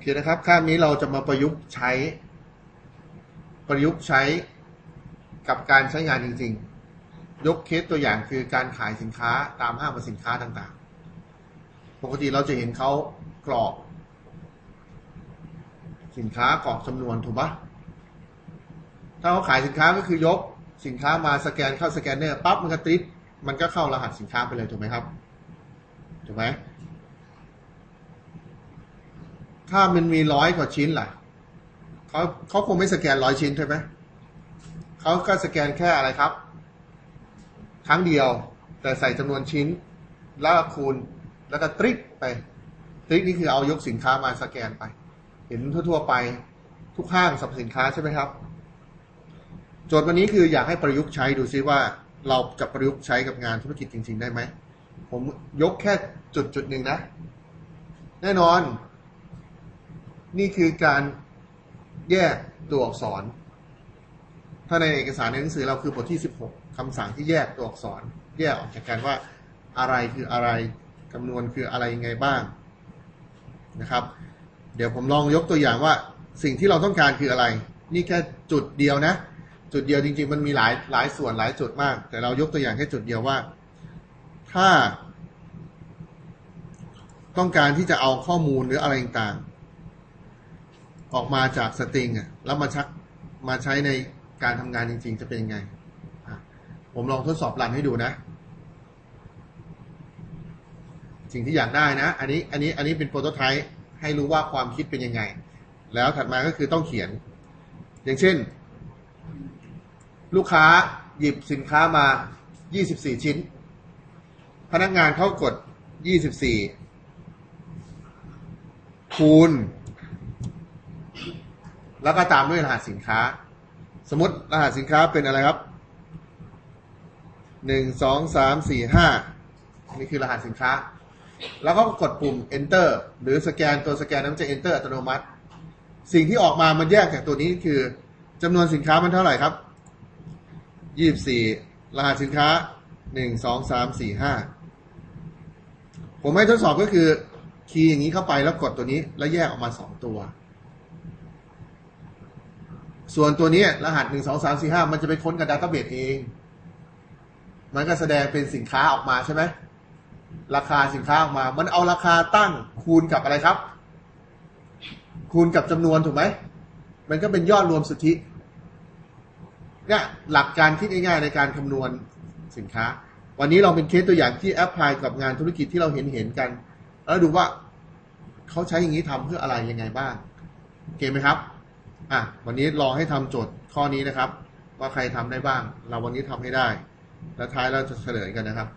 เคนะครับคาบนี้เราจะมาประยุกต์ใช้ ประยุกต์ใช้กับการใช้งานจริง ๆ ยกเคสตัวอย่างคือการขายสินค้าตามห้างสินค้าต่างๆ ปกติเราจะเห็นเขากรอก สินค้ากรอกจำนวนถูกปะถ้าเขาขายสินค้าก็คือยกสินค้ามาสแกนเข้าสแกนเนอร์ปั๊บมันก็ติดมันก็เข้ารหัสสินค้าไปเลยถูกไหมครับถูกไหม ถ้ามันมีร้อยกว่าชิ้นล่ะเขาเขาคงไม่สแกนร้อยชิ้นใช่ไหมเขาก็สแกนแค่อะไรครับ ครั้งเดียว แต่ใส่จำนวนชิ้น แล้วคูณแล้วก็ตริกไปตริกนี่คือเอายกสินค้ามาสแกนไป เห็นทั่วๆไปทุกห้างสรรพสินค้าใช่ไหมครับ โจทย์วันนี้คืออยากให้ประยุกต์ใช้ดูซิว่าเราจะประยุกต์ใช้กับงานธุรกิจจริง ๆ ได้ไหม ผมยกแค่จุดจุดหนึ่งนะ แน่นอน นี่คือการแยกตัวอักษร ถ้าในเอกสารในหนังสือเราคือบทที่ 16คำสั่งที่แยกตัวอักษร แยกออกจากกันว่าอะไรคืออะไรจำนวนคืออะไรยังไงบ้างนะครับ เดี๋ยวผมลองยกตัวอย่างว่าสิ่งที่เราต้องการคืออะไร นี่แค่จุดเดียวนะ จุดเดียวจริง ๆ มันมีหลายหลายส่วนหลายจุดมาก แต่เรายกตัวอย่างแค่จุดเดียวว่า ถ้า ต้องการที่จะเอาข้อมูลหรืออะไรต่าง ออกมาจากสตริงอะแล้วมาชักมาใช้ในการทำงานจริง ๆ จะเป็นยังไง ผมลองทดสอบรันให้ดูนะ สิ่งที่อยากได้นะ อันนี้อันนี้อันนี้เป็นโปรโตไทป์ให้รู้ว่าความคิดเป็นยังไง แล้วถัดมาก็คือต้องเขียน อย่างเช่น ลูกค้าหยิบสินค้ามา 24 ชิ้น พนักงานเขากด 24 คูณ แล้วก็ตามด้วยรหัสสินค้า สมมติรหัสสินค้าเป็นอะไรครับหนึ่งสองสามสี่ห้านี่คือรหัสสินค้า แล้วก็กดปุ่ม enter หรือสแกนตัวสแกนนั้นจะ enter อัตโนมัติ สิ่งที่ออกมามันแยกจากตัวนี้คือจำนวนสินค้ามันเท่าไหร่ครับยี่สิบสี่รหัสสินค้าหนึ่งสองสามสี่ห้าผมให้ทดสอบก็คือ คีย์อย่างนี้เข้าไปแล้วกดตัวนี้แล้วแยกออกมาสองตัว ส่วนตัวนี้รหัสหนึ่งสองสามสี่ห้ามันจะไปค้นกับดัตต้าเบสเอง มันก็แสดงเป็นสินค้าออกมาใช่ไหมราคาสินค้าออกมา มันเอาราคาตั้งคูณกับอะไรครับ คูณกับจำนวนถูกไหม มันก็เป็นยอดรวมสุทธิเนี่ยหลักการคิดง่ายๆในการคำนวณสินค้า วันนี้เราเป็นเคสตัวอย่างที่แอพพลายกับงานธุรกิจที่เราเห็นเห็นกัน แล้วดูว่าเขาใช้อย่างนี้ทำเพื่ออะไรยังไงบ้างโอเคไหมครับ อะวันนี้ลองให้ทำโจทย์ข้อนี้นะครับ ว่าใครทำได้บ้าง เราวันนี้ทำให้ได้ แล้วท้ายเราจะเฉลยกันนะครับ